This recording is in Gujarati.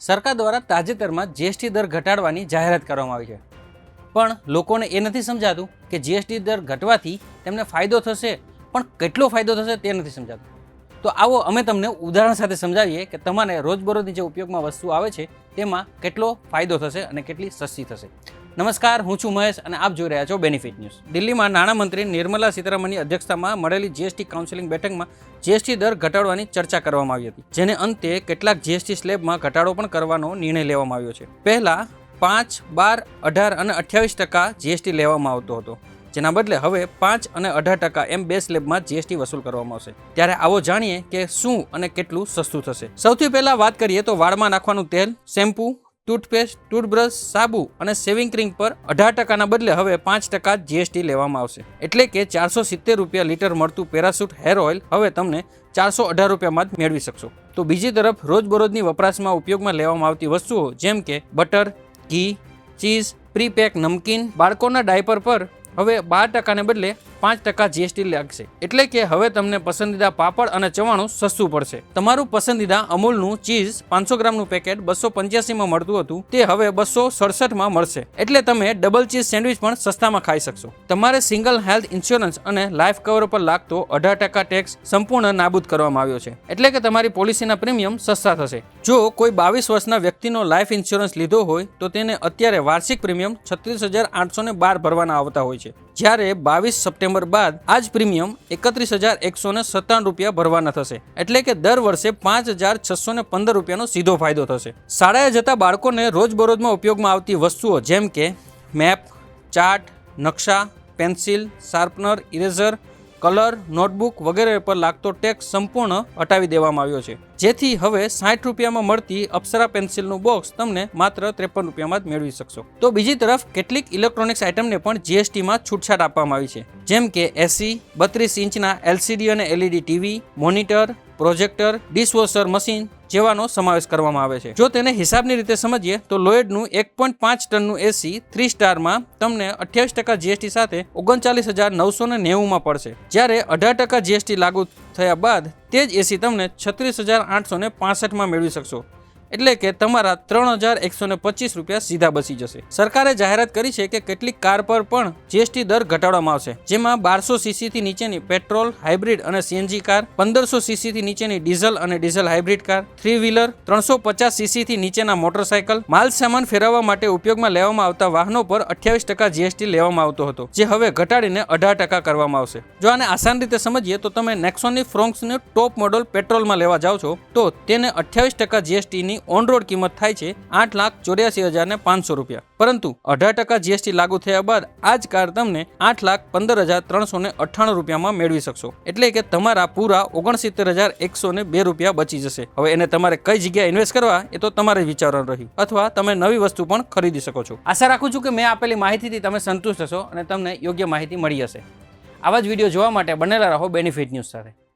સરકાર દ્વારા તાજેતરમાં જીએસટી દર ઘટાડવાની જાહેરાત કરવામાં આવી છે. પણ લોકોને એ નથી સમજાતું કે જીએસટી દર ઘટવાથી તેમને ફાયદો થશે, પણ કેટલો ફાયદો થશે તે નથી સમજાતું. તો આવો અમે તમને ઉદાહરણ સાથે સમજાવીએ કે તમારે રોજબરોજની જે ઉપયોગમાં વસ્તુ આવે છે, તેમાં કેટલો ફાયદો થશે અને કેટલી સસ્તી થશે. નમસ્કાર, હું છું મહેશ અને આપ જોઈ રહ્યા છો બેનિફિટ ન્યૂઝ દિલ્હીમાં નાણામંત્રી નિર્મલા સીતારામનની અધ્યક્ષતામાં મળેલી જીએસટી કાઉન્સિલિંગ બેઠકમાં જીએસટી દર ઘટાડવાની ચર્ચા કરવામાં આવી હતી, જેને અંતે કેટલાક જીએસટી સ્લેબમાં ઘટાડો પણ કરવાનો નિર્ણય લેવામાં આવ્યો છે. પહેલા પાંચ, બાર, અઢાર અને અઠ્યાવીસ ટકા જીએસટી લેવામાં આવતો હતો, જેના બદલે હવે પાંચ અને અઢાર ટકા એમ બે સ્લેબમાં જીએસટી વસૂલ કરવામાં આવશે. ત્યારે આવો જાણીએ કે શું અને કેટલું સસ્તું થશે. સૌથી પહેલા વાત કરીએ તો વાળમાં નાખવાનું તેલ, શેમ્પૂ ટૂથપેસ્ટ, ટૂથબ્રશ, સાબુ અને સેવિંગ ક્રીમ પર અઢાર ટકાના બદલે હવે પાંચ ટકા જીએસટી લેવામાં આવશે. એટલે કે ચારસો સિત્તેર રૂપિયા લીટર મળતું પેરાસૂટ હેર ઓઇલ હવે તમને ચારસો અઢાર રૂપિયામાં જ મેળવી શકશો. તો બીજી તરફ રોજબરોજની વપરાશમાં ઉપયોગમાં લેવામાં આવતી વસ્તુઓ જેમ કે બટર, ઘી, ચીઝ, પ્રીપેક નમકીન બાળકોના ડાયપર પર હવે બાર ટકાને બદલે પાંચ ટકા જીએસટી લાગશે. એટલે કે હવે તમને પસંદીદા પાપડ અને ચવાણું સસ્તું પડશે. તમારું પસંદીદા અમૂલનું ચીઝ પાંચસો ગ્રામનું પેકેટ બસો પંચ્યાસીમાં મળતું હતું. તે હવે બસો સડસઠમાં મળશે. એટલે તમે ડબલ ચીઝ સેન્ડવિચ પણ સસ્તામાં ખાઈ શકશો. તમારે સિંગલ હેલ્થ ઇન્સ્યોરન્સ અને લાઈફ કવર પર લાગતો અઢાર ટકા ટેક્સ સંપૂર્ણ નાબૂદ કરવામાં આવ્યો છે. એટલે કે તમારી પોલિસીના પ્રીમિયમ સસ્તા થશે. જો કોઈ બાવીસ વર્ષના વ્યક્તિનો લાઈફ ઇન્સ્યોરન્સ લીધો હોય, તો તેને અત્યારે વાર્ષિક પ્રીમિયમ છત્રીસ હજાર આઠસો બાર ભરવાના આવતા હોય છે. જ્યારે બાવીસ સપ્ટેમ્બર બાદ આ જ પ્રીમિયમ એકત્રીસ હજાર એકસો ને સત્તાણું રૂપિયા ભરવાના થશે. એટલે કે દર વર્ષે પાંચ હજાર છસો ને પંદર રૂપિયાનો સીધો ફાયદો થશે. શાળાએ જતા બાળકોને રોજબરોજમાં ઉપયોગમાં આવતી વસ્તુઓ જેમ કે મેપ, ચાર્ટ, નકશા, pencil, sharpener, eraser colour, notebook વગેરે પર લાગતો ટેક્સ સંપૂર્ણ હટાવી દેવામાં આવ્યો છે. જેથી હવે સાઠ રૂપિયામાં મળતી અપ્સરા પેન્સિલનું બોક્સ તમને માત્ર ત્રેપન રૂપિયામાં જ મેળવી શકશો. તો બીજી તરફ, કેટલીક ઇલેક્ટ્રોનિક્સ આઇટમને પણ જીએસટીમાં છૂટછાટ આપવામાં આવી છે. જેમ કે એસી, બત્રીસ ઇંચના એલસીડી અને LED TV, monitor, projector, dishwasher machine જેવાનો સમાવેશ કરવામાં આવે છે. જો તેને હિસાબની રીતે સમજીએ, તો લોયડનું એક પોઈન્ટ પાંચ ટનનું એસી થ્રી સ્ટારમાં તમને અઠ્યાવીસ ટકા જીએસટી સાથે ઓગણચાલીસ હજાર નવસો ને નેવુંમાં પડશે. જ્યારે અઢાર ટકા જીએસટી લાગુ થયા બાદ, તે જ એસી તમને છત્રીસ હજાર આઠસો ને પાસઠમાં મેળવી શકશો. એટલે કે તમારા ત્રણ હજાર એકસો ને પચીસ રૂપિયા સીધા બચી જશે. સરકારે જાહેરાત કરી છે કે કેટલીક કાર પર પણ જીએસટી દર ઘટાડવામાં આવશે, જેમાં બારસો સીસીથી નીચેની પેટ્રોલ, હાઇબ્રિડ અને સીએનજી કાર, પંદરસો સીસીથી નીચેની ડીઝલ અને diesel hybrid car, three wheeler, ત્રણસો પચાસ સીસીથી નીચેના મોટરસાયકલ માલ સામાન ફેરવવા માટે ઉપયોગમાં લેવામાં આવતા વાહનો પર અઠ્યાવીસ ટકા જીએસટી લેવામાં આવતો હતો, જે હવે ઘટાડીને અઢાર ટકા કરવામાં આવશે. જો આને આસાન રીતે સમજીએ તો તમે નેક્સોની ફ્રોન્ક્સનું ટોપ મોડલ પેટ્રોલમાં લેવા જાઓ છો, તો તેને અઠ્યાવીસ ટકા જીએસટીની ઓન રોડ કિંમત થાય છે આઠ લાખ ચોર્યાસી હજાર ને પાંચસો રૂપિયા. પરંતુ અઢાર ટકા જીએસટી લાગુ થયા બાદ આ જ કાર તમને આઠ લાખ પંદર હજાર ત્રણસો ને અઠ્ઠાણું રૂપિયામાં મેળવી શકશો. એટલે કે તમારા પૂરા ઓગણસિત્તેર હજાર એકસો ને બે રૂપિયા બચી જશે. હવે એને તમારે કઈ જગ્યાએ ઇન્વેસ્ટ કરવા એ તો તમારે વિચારવાનું રહ્યું. અથવા તમે નવી વસ્તુ પણ ખરીદી શકો છો. આશા રાખું છું કે મેં આપેલી માહિતીથી તમે સંતુષ્ટ હશો અને તમને યોગ્ય માહિતી મળી હશે. આવા જ વીડિયો જોવા માટે બનેલા રહો બેનિફિટ ન્યૂઝ સાથે.